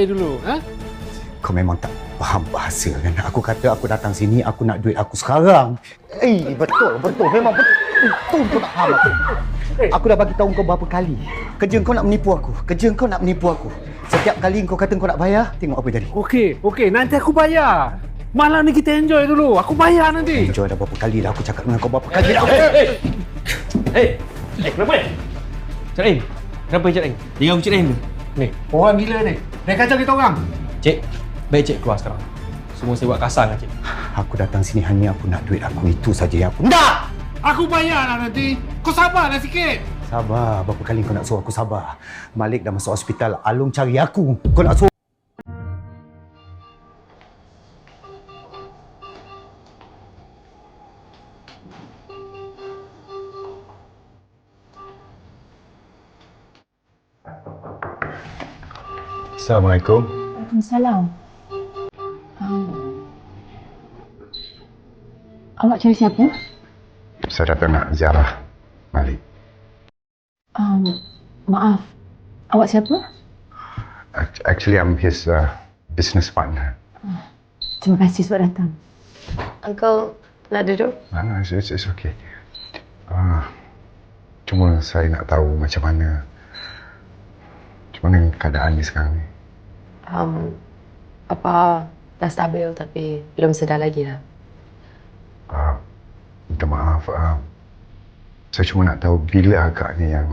enjoy dulu. Ha? Kau memang tak faham bahasa kan? Aku kata aku datang sini, aku nak duit aku sekarang. Eh, betul, betul. Memang betul. Betul kau tak faham aku. Aku dah bagi tahu kau berapa kali. Kerja kau nak menipu aku. Kerja kau nak menipu aku. Setiap kali kau kata kau nak bayar, tengok apa jadi. Okey, okey. Nanti aku bayar. Malam ni kita enjoy dulu. Aku bayar nanti. Enjoy dah berapa kali dah aku cakap dengan kau berapa kali dah. Eh, eh, kenapa ni? Cik Rahim, kenapa Cik Rahim? Dia ganggu Cik Rahim? Ni, orang gila ni. Dia kacau kita orang. Cik, baik Cik keluar sekarang. Semua saya buat kasar dengan Cik. Aku datang sini hanya aku nak duit aku. Itu saja yang aku nak. Aku bayar lah nanti. Kau sabarlah sikit. Sabar, berapa kali kau nak suruh aku sabar? Malik dah masuk hospital, Alung cari aku. Kau nak suruh Assalamualaikum. Waalaikumsalam. Um, awak cari siapa? Saya datang nak ziarah Malik. Um, maaf. Awak siapa? Act- Actually, I'm his uh, business partner. Terima kasih sebab datang. Uncle, nak duduk? Ah, it's, it's, it's okay. Ah, cuma saya nak tahu macam mana macam mana keadaan ni sekarang ni. Um, apa dah stabil tapi belum sedar lagi lah. Ah, minta maaf. Ah, saya cuma nak tahu bila agaknya yang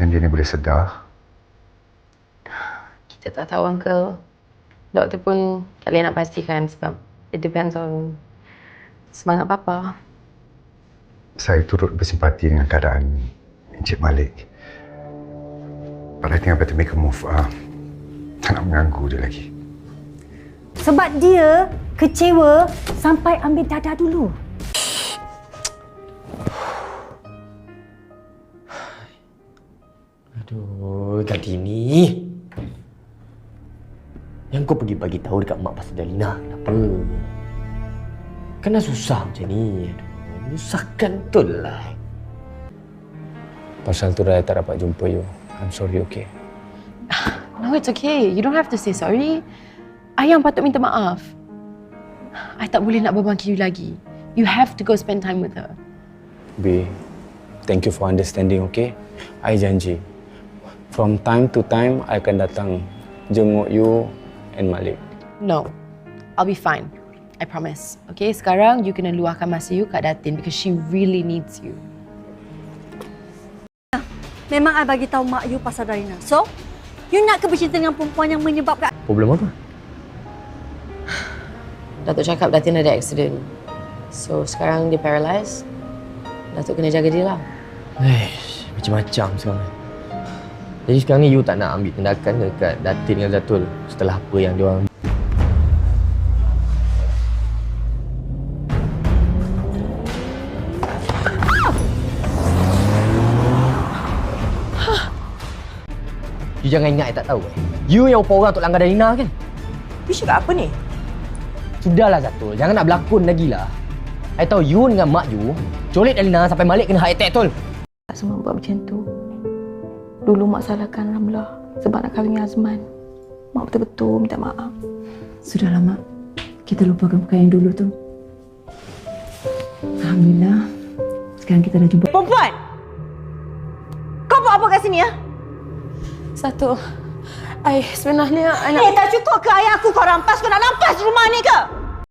yang dia ni boleh sedar. Kita tak tahu Uncle. Doktor pun tak boleh nak pastikan sebab it depends on semangat Papa. Saya turut bersimpati dengan keadaan Encik Malik. But I think I better make a move. Ah, tak nak mengganggu dia lagi. Sebab dia kecewa sampai ambil dada dulu. Aduh, Kartini. Yang kau pergi bagi tahu dekat mak pasal Dalina, kenapa? Kena susah macam ni. Aduh, menyusahkan betul lah. Pasal tu Raya tak dapat jumpa you. I'm sorry, okay? No, it's okay. You don't have to say sorry. Ayang patut minta maaf. I tak boleh nak berbangkit you lagi. You have to go spend time with her. B, thank you for understanding, okay? I janji. From time to time, I akan datang jenguk you and Malik. No, I'll be fine. I promise. Okay, sekarang you kena luahkan masa you kat Datin because she really needs you. Memang I bagi tahu mak you pasal Darina. So, you nak ke bercinta dengan perempuan yang menyebabkan Problem apa? Datuk cakap Datin ada accident. So, sekarang dia paralyzed. Datuk kena jaga dia lah. Eh, macam-macam sekarang. Jadi sekarang ni you tak nak ambil tindakan dekat Datin dengan Zatul setelah apa yang dia orang jangan ingat I tak tahu eh. You yang upah orang untuk langgar Dalina kan? You cakap apa ni? Sudahlah Zatul, jangan nak berlakon lagi lah. I tahu you dengan mak you colik Dalina sampai Malik kena heart attack tol. Tak semua buat macam tu. Dulu mak salahkan Ramlah sebab nak kahwin dengan Azman. Mak betul-betul minta maaf. Sudahlah mak. Kita lupakan perkara yang dulu tu. Alhamdulillah. Sekarang kita dah jumpa. Perempuan! Kau buat apa kat sini ya? Satu, I sebenarnya I nak... Eh, tak cukup ke ayah aku kau rampas? Kau nak nampas rumah ni ke?